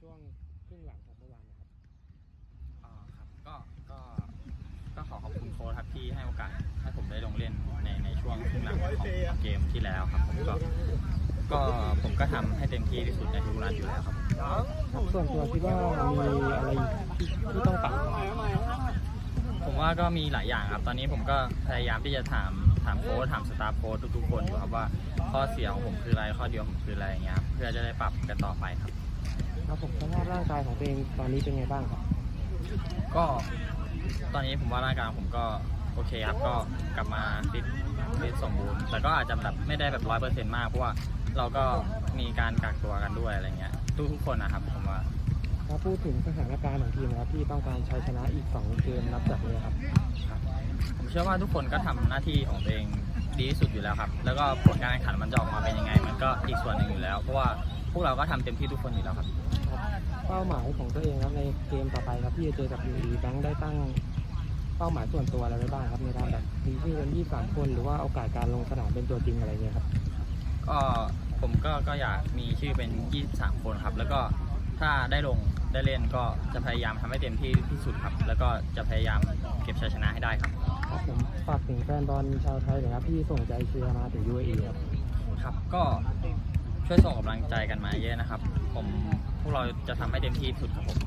ช่วงครึ่งหลังของเมื่อวานนะครับอ่าครับก็ก็ก็ขอขอบคุณโค้ชครับที่ให้โอกาสให้ผมได้ลงเล่นในในช่วงครึ่งหลังของเกมที่แล้วครับผมก็ก็ผมก็ทำให้เต็มที่ที่สุดในทุกนัดอยู่แล้วครับครับส่วนตัวคิดว่ามีอะไรที่ที่ต้องปรับไหมผมว่าก็มีหลายอย่างครับ ตอนนี้ผมก็พยายามที่จะถามถามโค้ชถามสตาฟโค้ชทุกๆคนอยู่ครับว่าข้อเสียของผมคืออะไรข้อดีของผมคืออะไรอย่างเงี้ยครับเพื่อจะได้ปรับกันต่อไปครับ ครับผมสภาพร่างกายของตัวเองตอนนี้เป็นไงบ้างครับ ก็ตอนนี้ผมว่าร่างกายผมก็โอเคครับก็กลับมาฟิตฟิตสมบูรณ์ แต่ก็อาจจะแบบไม่ได้แบบร้อยเปอร์เซ็นต์มาก เพราะว่าเราก็มีการกักตัวกันด้วยอะไรเงี้ยทุกๆคนนะครับผมว่าถ้าพูดถึงสถานการณ์ของทีมนะครับที่ต้องการชัยชนะอีก 2 เกมนับจากนี้ครับ ผมเชื่อว่าทุกคนก็ทำหน้าที่ของตัวเองดีที่สุดอยู่แล้วครับ แล้วก็ผลการแข่งขันมันจะออกมาเป็นยังไง มันก็อีกส่วนหนึ่งอยู่แล้ว เพราะว่า พวกเราก็ทำเต็มที่ทุกคนอยู่แล้วครับ เป้าหมายของตัวเองครับในเกมต่อไปครับที่จะเจอกับยูดีแบงค์ได้ตั้งเป้าหมายส่วนตัวอะไรไว้บ้างครับในการแบบมีชื่อเป็น23คนหรือว่าโอกาสการลงสนามเป็นตัวจริงอะไรเงี้ยครับก็ผมก็ก็อยากมีชื่อเป็น 23 คนครับ แล้วก็ถ้าได้ลงได้เล่นก็จะพยายามทำให้เต็มที่ที่สุดครับ แล้วก็จะพยายามเก็บชัยชนะให้ได้ครับครับผมฝากถึงแฟนบอลชาวไทยหน่อยครับที่ส่งใจเชียร์มาถึง UAE ครับครับก็ ช่วยส่งกำลังใจกันมาเยอะนะครับ ผมพวกเราจะทำให้เต็มที่สุดครับผม